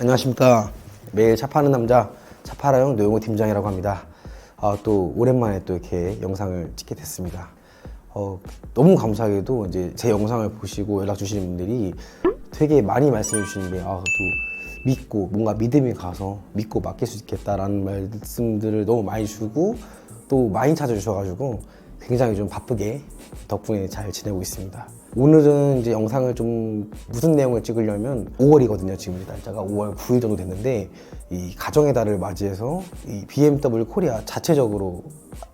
안녕하십니까. 매일 차 파는 남자 차파라형 노영호 팀장이라고 합니다. 아, 또 오랜만에 또 이렇게 영상을 찍게 됐습니다. 어, 너무 감사하게도 이제 제 영상을 보시고 연락 주시는 분들이 되게 많이 말씀해 주시는데 아, 또 믿고 뭔가 믿음이 가서 믿고 맡길 수 있겠다라는 말씀들을 너무 많이 주고 또 많이 찾아주셔가지고 굉장히 좀 바쁘게 덕분에 잘 지내고 있습니다. 오늘은 이제 영상을 좀 무슨 내용을 찍으려면 5월이거든요. 지금 날짜가 5월 9일 정도 됐는데 이 가정의 달을 맞이해서 이 BMW 코리아 자체적으로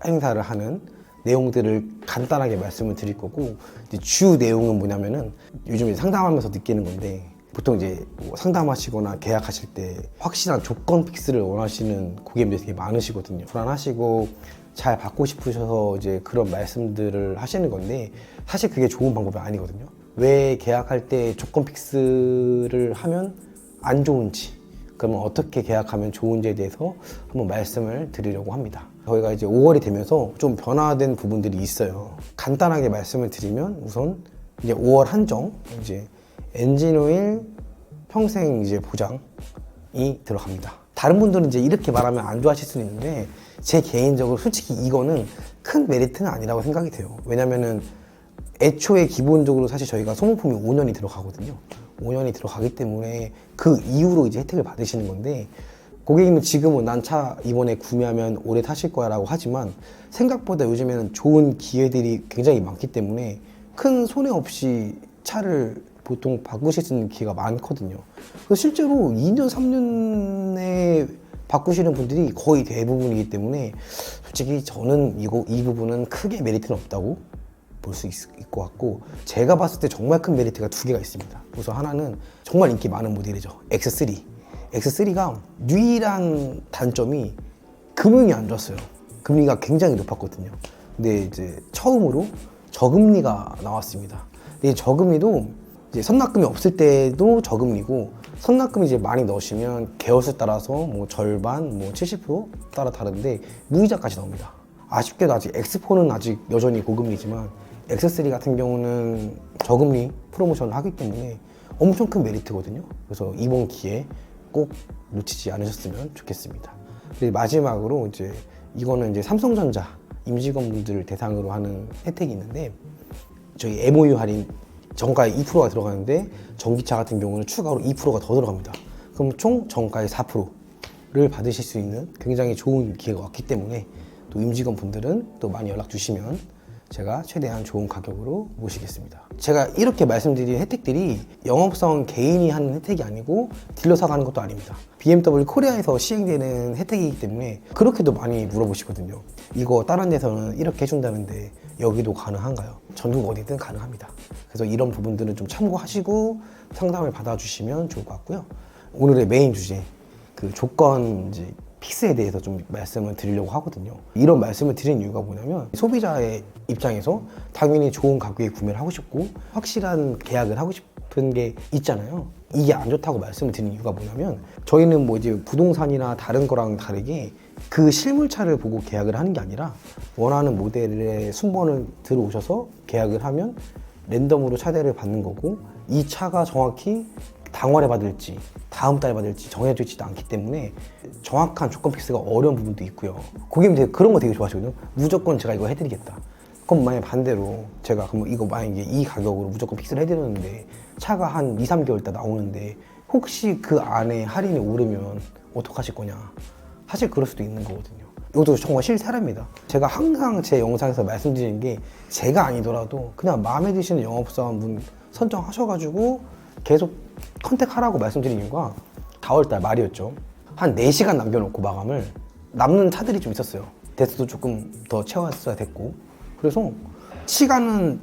행사를 하는 내용들을 간단하게 말씀을 드릴 거고 주 내용은 뭐냐면은 요즘에 상담하면서 느끼는 건데 보통 이제 뭐 상담하시거나 계약하실 때 확실한 조건 픽스를 원하시는 고객님들이 되게 많으시거든요. 불안하시고 잘 받고 싶으셔서 이제 그런 말씀들을 하시는 건데 사실 그게 좋은 방법이 아니거든요. 왜 계약할 때 조건 픽스를 하면 안 좋은지 그러면 어떻게 계약하면 좋은지에 대해서 한번 말씀을 드리려고 합니다. 저희가 이제 5월이 되면서 좀 변화된 부분들이 있어요. 간단하게 말씀을 드리면 우선 이제 5월 한정 이제 엔진 오일 평생 이제 보장이 들어갑니다. 다른 분들은 이제 이렇게 말하면 안 좋아하실 수는 있는데 제 개인적으로 솔직히 이거는 큰 메리트는 아니라고 생각이 돼요. 왜냐면은 애초에 기본적으로 사실 저희가 소모품이 5년이 들어가거든요. 5년이 들어가기 때문에 그 이후로 이제 혜택을 받으시는 건데 고객님은 지금은 난 차 이번에 구매하면 오래 타실 거야 라고 하지만 생각보다 요즘에는 좋은 기회들이 굉장히 많기 때문에 큰 손해 없이 차를 보통 바꾸실 수 있는 기회가 많거든요. 그래서 실제로 2년, 3년에 바꾸시는 분들이 거의 대부분이기 때문에 솔직히 저는 이거, 이 부분은 크게 메리트는 없다고 볼 수 있을 것 같고 제가 봤을 때 정말 큰 메리트가 두 개가 있습니다. 우선 하나는 정말 인기 많은 모델이죠. X3. X3가 유일한 단점이 금융이 안 좋았어요. 금리가 굉장히 높았거든요. 근데 이제 처음으로 저금리가 나왔습니다. 근데 이 저금리도 이제 선납금이 없을 때도 저금리고 선납금 이제 많이 넣으시면 개월수 따라서 뭐 절반, 뭐 70% 따라 다른데 무이자까지 나옵니다. 아쉽게도 아직 X4는 아직 여전히 고금리지만 X3 같은 경우는 저금리 프로모션을 하기 때문에 엄청 큰 메리트거든요. 그래서 이번 기회에 꼭 놓치지 않으셨으면 좋겠습니다. 마지막으로 이제 이거는 이제 삼성전자 임직원분들을 대상으로 하는 혜택이 있는데 저희 MOU 할인 정가에 2%가 들어가는데 전기차 같은 경우는 추가로 2%가 더 들어갑니다. 그럼 총 정가의 4%를 받으실 수 있는 굉장히 좋은 기회가 왔기 때문에 또 임직원 분들은 또 많이 연락 주시면 제가 최대한 좋은 가격으로 모시겠습니다. 제가 이렇게 말씀드린 혜택들이 영업사원 개인이 하는 혜택이 아니고 딜러사가 하는 것도 아닙니다. BMW 코리아에서 시행되는 혜택이기 때문에 그렇게도 많이 물어보시거든요. 이거 다른 데서는 이렇게 해준다는데 여기도 가능한가요? 전국 어디든 가능합니다. 그래서 이런 부분들은 좀 참고하시고 상담을 받아주시면 좋을 것 같고요. 오늘의 메인 주제 그 조건 이제 픽스에 대해서 좀 말씀을 드리려고 하거든요. 이런 말씀을 드린 이유가 뭐냐면 소비자의 입장에서 당연히 좋은 가격에 구매를 하고 싶고 확실한 계약을 하고 싶은 게 있잖아요. 이게 안 좋다고 말씀을 드린 이유가 뭐냐면 저희는 뭐 이제 부동산이나 다른 거랑 다르게 그 실물차를 보고 계약을 하는 게 아니라 원하는 모델의 순번을 들어오셔서 계약을 하면 랜덤으로 차대를 받는 거고 이 차가 정확히 당월에 받을지 다음 달에 받을지 정해져 있지도 않기 때문에 정확한 조건 픽스가 어려운 부분도 있고요. 고객님 되게 그런 거 되게 좋아하시거든요. 무조건 제가 이거 해드리겠다. 그럼 만약 반대로 제가 그럼 이거 만약에 이 가격으로 무조건 픽스를 해드렸는데 차가 한 2, 3개월 있다 나오는데 혹시 그 안에 할인이 오르면 어떡하실 거냐. 사실 그럴 수도 있는 거거든요. 이것도 정말 실사례입니다. 제가 항상 제 영상에서 말씀드리는 게 제가 아니더라도 그냥 마음에 드시는 영업사원분 선정하셔가지고 계속 컨택하라고 말씀드린 이유가 4월달 말이었죠. 한 4시간 남겨놓고 마감을 남는 차들이 좀 있었어요. 대수도 조금 더 채웠어야 됐고. 그래서 시간은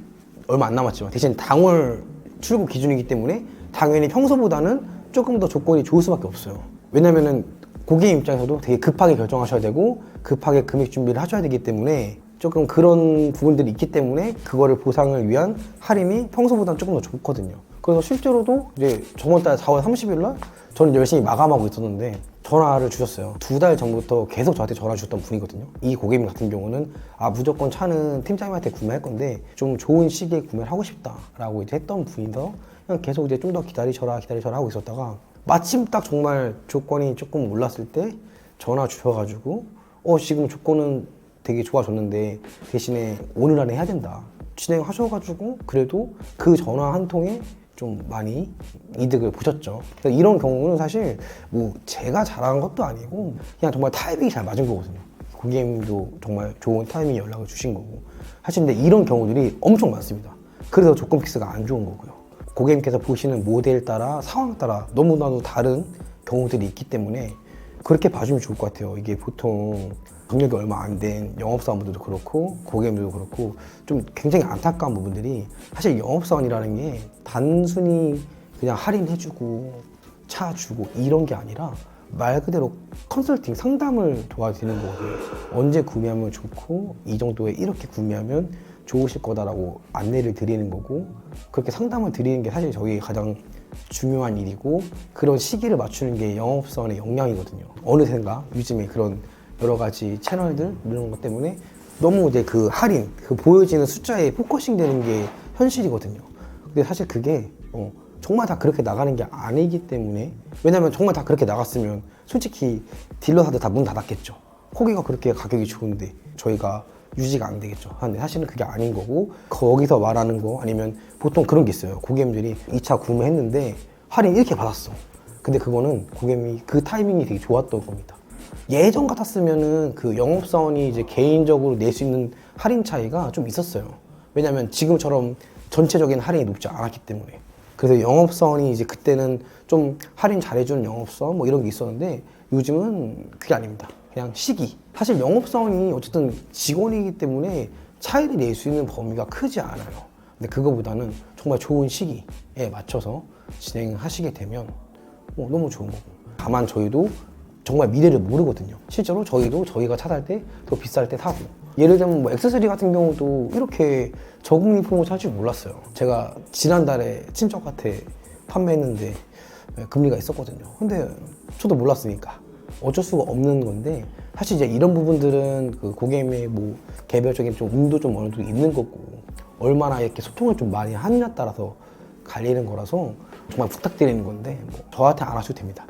얼마 안 남았지만 대신 당월 출고 기준이기 때문에 당연히 평소보다는 조금 더 조건이 좋을 수밖에 없어요. 왜냐면은 고객 입장에서도 되게 급하게 결정하셔야 되고 급하게 금액 준비를 하셔야 되기 때문에 조금 그런 부분들이 있기 때문에 그거를 보상을 위한 할인이 평소보다는 조금 더 좋거든요. 그래서 실제로도 이제 저번 달 4월 30일 날 저는 열심히 마감하고 있었는데 전화를 주셨어요. 두 달 전부터 계속 저한테 전화 주셨던 분이거든요. 이 고객님 같은 경우는 아 무조건 차는 팀장님한테 구매할 건데 좀 좋은 시기에 구매를 하고 싶다라고 이제 했던 분이서 그냥 계속 이제 좀 더 기다리셔라 기다리셔라 하고 있었다가 마침 딱 정말 조건이 조금 올랐을 때 전화 주셔가지고 어 지금 조건은 되게 좋아졌는데 대신에 오늘 안에 해야 된다 진행하셔가지고 그래도 그 전화 한 통에 좀 많이 이득을 보셨죠. 그러니까 이런 경우는 사실 뭐 제가 잘한 것도 아니고 그냥 정말 타이밍이 잘 맞은 거거든요. 고객님도 정말 좋은 타이밍에 연락을 주신 거고 사실 근데 이런 경우들이 엄청 많습니다. 그래서 조건 픽스가 안 좋은 거고요. 고객님께서 보시는 모델 따라 상황 따라 너무나도 다른 경우들이 있기 때문에 그렇게 봐주면 좋을 것 같아요. 이게 보통 경력이 얼마 안 된 영업사원분들도 그렇고 고객님들도 그렇고 좀 굉장히 안타까운 부분들이 사실 영업사원이라는 게 단순히 그냥 할인해주고 차 주고 이런 게 아니라 말 그대로 컨설팅 상담을 도와드리는 거거든요. 언제 구매하면 좋고 이 정도에 이렇게 구매하면 좋으실 거다라고 안내를 드리는 거고 그렇게 상담을 드리는 게 사실 저희 가장 중요한 일이고 그런 시기를 맞추는 게 영업사원의 역량이거든요. 어느샌가 요즘에 그런 여러 가지 채널들 이런 것 때문에 너무 이제 그 할인, 그 보여지는 숫자에 포커싱 되는 게 현실이거든요. 근데 사실 그게 어, 정말 다 그렇게 나가는 게 아니기 때문에 왜냐면 정말 다 그렇게 나갔으면 솔직히 딜러사들 다 문 닫았겠죠. 거기가 그렇게 가격이 좋은데 저희가 유지가 안 되겠죠. 근데 사실은 그게 아닌 거고 거기서 말하는 거 아니면 보통 그런 게 있어요. 고객님들이 2차 구매했는데 할인 이렇게 받았어. 근데 그거는 고객님이 그 타이밍이 되게 좋았던 겁니다. 예전 같았으면은 그 영업사원이 이제 개인적으로 낼 수 있는 할인 차이가 좀 있었어요. 왜냐면 지금처럼 전체적인 할인이 높지 않았기 때문에. 그래서 영업사원이 이제 그때는 좀 할인 잘해주는 영업사원 뭐 이런 게 있었는데 요즘은 그게 아닙니다. 그냥 시기. 사실 영업사원이 어쨌든 직원이기 때문에 차이를 낼 수 있는 범위가 크지 않아요. 근데 그거보다는 정말 좋은 시기에 맞춰서 진행하시게 되면 어, 너무 좋은 거고. 다만 저희도 정말 미래를 모르거든요. 실제로 저희도 저희가 차살때더 비쌀 때 사고. 예를 들면 뭐 액세서리 같은 경우도 이렇게 저금리 살줄 몰랐어요. 제가 지난달에 친척한테 판매했는데 금리가 있었거든요. 근데 저도 몰랐으니까 어쩔 수가 없는 건데 사실 이제 이런 부분들은 그 고객님의 뭐 개별적인 좀 운도 좀 어느 정도 있는 거고 얼마나 이렇게 소통을 좀 많이 하느냐 따라서 갈리는 거라서 정말 부탁드리는 건데 뭐 저한테 안 하셔도 됩니다.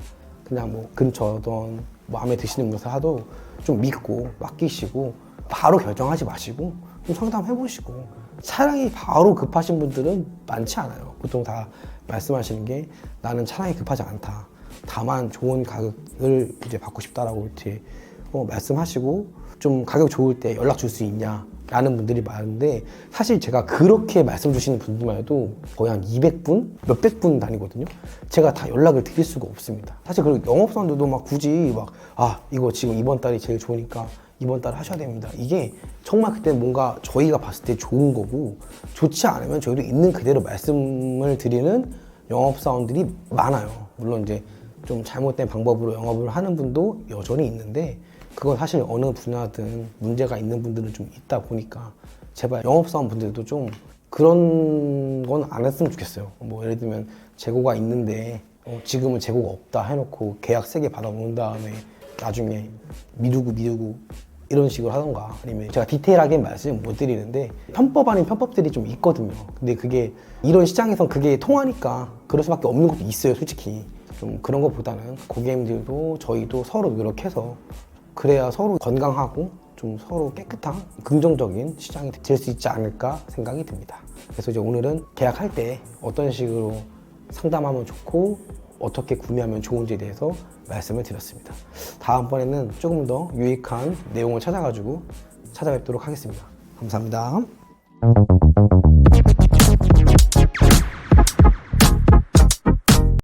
그냥 뭐 근처든 마음에 드시는 분들 하도 좀 믿고 맡기시고 바로 결정하지 마시고 좀 상담해 보시고 차량이 바로 급하신 분들은 많지 않아요. 보통 다 말씀하시는 게 나는 차량이 급하지 않다. 다만 좋은 가격을 이제 받고 싶다라고 이렇게 어, 말씀하시고 좀 가격 좋을 때 연락 줄 수 있냐 라는 분들이 많은데 사실 제가 그렇게 말씀 주시는 분들만 해도 거의 한 200분? 몇백 분 다니거든요. 제가 다 연락을 드릴 수가 없습니다. 사실 그리고 영업사원들도 막 굳이 막 아 이거 지금 이번 달이 제일 좋으니까 이번 달 하셔야 됩니다. 이게 정말 그때 뭔가 저희가 봤을 때 좋은 거고 좋지 않으면 저희도 있는 그대로 말씀을 드리는 영업사원들이 많아요. 물론 이제 좀 잘못된 방법으로 영업을 하는 분도 여전히 있는데 그건 사실 어느 분야든 문제가 있는 분들은 좀 있다 보니까 제발 영업사원 분들도 좀 그런 건 안 했으면 좋겠어요. 뭐 예를 들면 재고가 있는데 어, 지금은 재고가 없다 해놓고 계약 세개 받아놓은 다음에 나중에 미루고 미루고 이런 식으로 하던가 아니면 제가 디테일하게 말씀 못 드리는데 편법 아닌 편법들이 좀 있거든요. 근데 그게 이런 시장에선 그게 통하니까 그럴 수밖에 없는 것도 있어요, 솔직히. 좀 그런 것보다는 고객님들도 저희도 서로 노력해서 그래야 서로 건강하고 좀 서로 깨끗한 긍정적인 시장이 될 수 있지 않을까 생각이 듭니다. 그래서 이제 오늘은 계약할 때 어떤 식으로 상담하면 좋고 어떻게 구매하면 좋은지에 대해서 말씀을 드렸습니다. 다음번에는 조금 더 유익한 내용을 찾아가지고 찾아뵙도록 하겠습니다. 감사합니다.